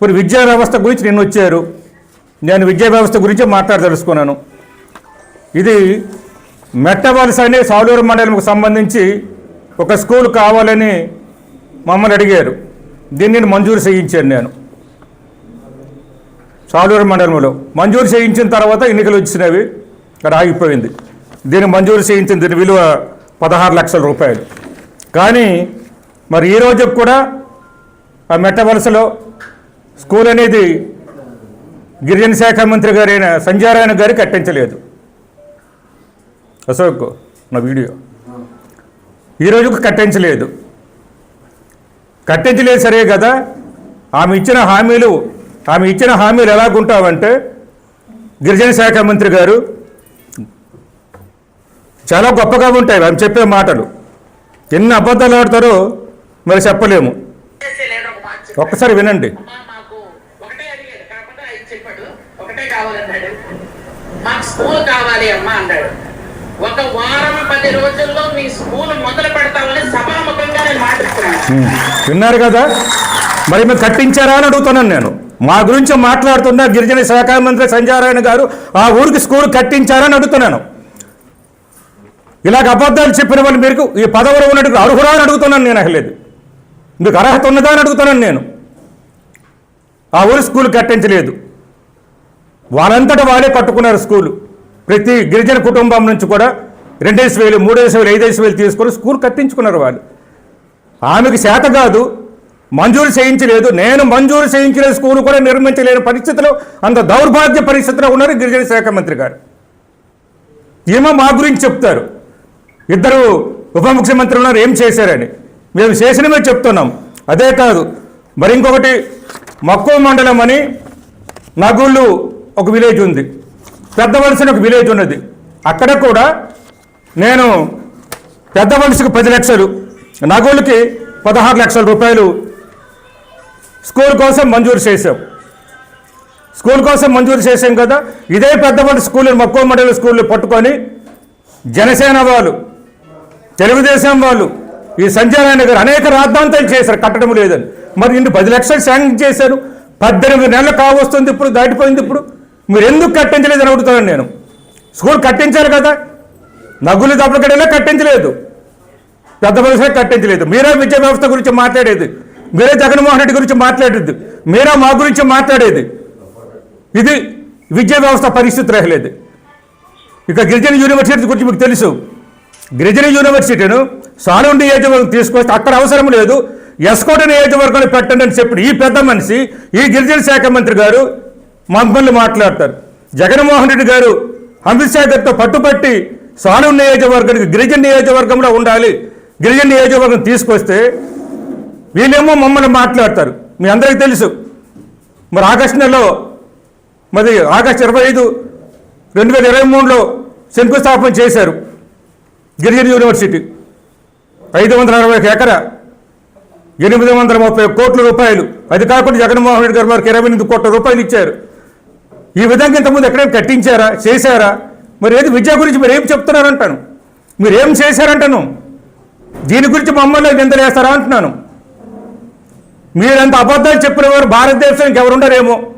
ఇప్పుడు విద్యా వ్యవస్థ గురించి నిన్న వచ్చారు. నేను విద్యా వ్యవస్థ గురించి మాట్లాడదలుచుకున్నాను. ఇది మెట్టవలస అనే సాలూరు మండలంకు సంబంధించి ఒక స్కూల్ కావాలని మమ్మల్ని అడిగారు. దీన్ని మంజూరు చేయించాను నేను. సాలూరు మండలంలో మంజూరు చేయించిన తర్వాత ఎన్నికలు వచ్చినవి ఇక్కడ ఆగిపోయింది దీన్ని మంజూరు చేయించిన దీని విలువ పదహారు లక్షల రూపాయలు. కానీ మరి ఈ కూడా ఆ మెట్టవలసలో స్కూల్ అనేది గిరిజన శాఖ మంత్రి గారైన సంజారాయణ గారు కట్టించలేదు. అశోక్ నా వీడియో. ఈ రోజుకు కట్టించలేదు. కట్టించలేదు సరే కదా. ఆమె ఇచ్చిన హామీలు ఆమె ఇచ్చిన హామీలు ఎలాగుంటావంటే గిరిజన శాఖ మంత్రి గారు చాలా గొప్పగా ఉంటాయి ఆమె చెప్పే మాటలు. ఎన్ని అబద్ధాలు ఆడతారో మరి చెప్పలేము. ఒక్కసారి వినండి అమ్మా మాకు ఒకటే అడిగాడు కాకుండా ఐదు చెప్పాడు ఒకటే కావాలన్నాడు. మాకు స్కూల్ కావాలి అమ్మా అన్నాడు. ఒక వారం పది రోజుల్లో మీ స్కూల్ మొదలు పెడతామని సభాముఖంగా నేను మాట్లాడుతున్నాను. విన్నారు కదా? మరి మీరు కట్టించారా అని అడుగుతున్నాను నేను. మా గురించి మాట్లాడుతున్న గిరిజన శాఖ మంత్రి సంజారాయణ గారు ఆ ఊరికి స్కూల్ కట్టించారని అడుగుతున్నాను. ఇలాగ అబద్ధాలు చెప్పిన వాళ్ళు మీరు ఈ పదవులు ఉన్నట్టు అర్హురా అని అడుగుతున్నాను నేను అసలేదు మీకు అర్హత ఉన్నదా అని అడుగుతున్నాను నేను. ఆ ఊరి స్కూల్ కట్టించలేదు. వారంతట వాడే పట్టుకున్నారు స్కూలు. ప్రతి గిరిజన కుటుంబం నుంచి కూడా రెండేసి వేలు మూడేసి వేలు ఐదేసి వేలు తీసుకొని స్కూల్ కట్టించుకున్నారు వాళ్ళు. ఆమెకు శాత కాదు మంజూరు చేయించలేదు. నేను మంజూరు చేయించిన స్కూల్ కూడా నిర్మించలేని పరిస్థితిలో అంత దౌర్భాగ్య పరిస్థితిలో ఉన్నారు గిరిజన శాఖ మంత్రి గారు. ఏమో మా గురించి చెప్తారు. ఇద్దరు ఉప ముఖ్యమంత్రి ఉన్నారు ఏం చేశారని. మేము చేసినమే చెప్తున్నాం. అదే కాదు మరి ఇంకొకటి మక్కువ మండలం అని నగుళ్ళు ఒక విలేజ్ ఉంది. పెద్ద వలసని ఒక విలేజ్ ఉన్నది. అక్కడ కూడా నేను పెద్ద వలసకు పది లక్షలు నగోళ్ళకి పదహారు లక్షల రూపాయలు స్కూల్ కోసం మంజూరు చేశాం. స్కూల్ కోసం మంజూరు చేసాం కదా ఇదే పెద్దవాళ్ళ స్కూల్ మక్కువ మండలి స్కూళ్ళు పట్టుకొని జనసేన వాళ్ళు తెలుగుదేశం వాళ్ళు ఈ సంజయనారాయణ గారు అనేక రాద్ధాంతాలు చేశారు కట్టడం లేదని. మరి ఇన్ని పది లక్షలు శాంక్షన్ చేశారు. పద్దెనిమిది నెలలు కావస్తుంది ఇప్పుడు దాటిపోయింది ఇప్పుడు. మీరు ఎందుకు కట్టించలేదు అని అడుగుతాను నేను. స్కూల్ కట్టించారు కదా. నగులు దప్పకడేలా కట్టించలేదు. పెద్ద వలసే కట్టించలేదు. మీరే విద్యా వ్యవస్థ గురించి మాట్లాడేది. మీరే జగన్మోహన్ రెడ్డి గురించి మాట్లాడేది. మీరే మా గురించి మాట్లాడేది. ఇది విద్యా వ్యవస్థ పరిస్థితి రహలేదు ఇక గిరిజన యూనివర్సిటీ గురించి మీకు తెలుసు. గిరిజన యూనివర్సిటీను సాలూరు నియోజకవర్గం తీసుకొస్తే అక్కడ అవసరం లేదు. ఎస్కోట నియోజకవర్గాన్ని పెట్టండి అని చెప్పి ఈ పెద్ద మనిషి ఈ గిరిజన శాఖ మంత్రి గారు మమ్మల్ని మాట్లాడతారు. జగన్మోహన్ రెడ్డి గారు అమిత్ షా గారితో పట్టుపట్టి సాలూరు నియోజకవర్గానికి గిరిజన నియోజకవర్గంలో ఉండాలి. గిరిజన నియోజకవర్గం తీసుకొస్తే వీళ్ళేమో మమ్మల్ని మాట్లాడతారు. మీ అందరికీ తెలుసు. మరి ఆగస్టు నెలలో మరి ఆగస్టు ఇరవై ఐదు రెండు వేల ఇరవై మూడులో శంకుస్థాపన చేశారు గిరిజన యూనివర్సిటీ. ఐదు వందల అరవై ఒక ఎకరా ఎనిమిది వందల ముప్పై కోట్ల రూపాయలు. అది కాకుండా జగన్మోహన్ రెడ్డి గారు వారికి ఇరవై ఎనిమిది కోట్ల రూపాయలు ఇచ్చారు. ఈ విధంగా ఇంతకుముందు ఎక్కడైనా కట్టించారా? చేశారా? మరి ఏది విద్య గురించి మీరు ఏం చెప్తున్నారంటాను? మీరేం చేశారంటాను? దీని గురించి మమ్మల్ని నిందలేస్తారా అంటున్నాను. మీరంత అబద్ధాలు చెప్పిన వారు భారతదేశానికి ఎవరుండరేమో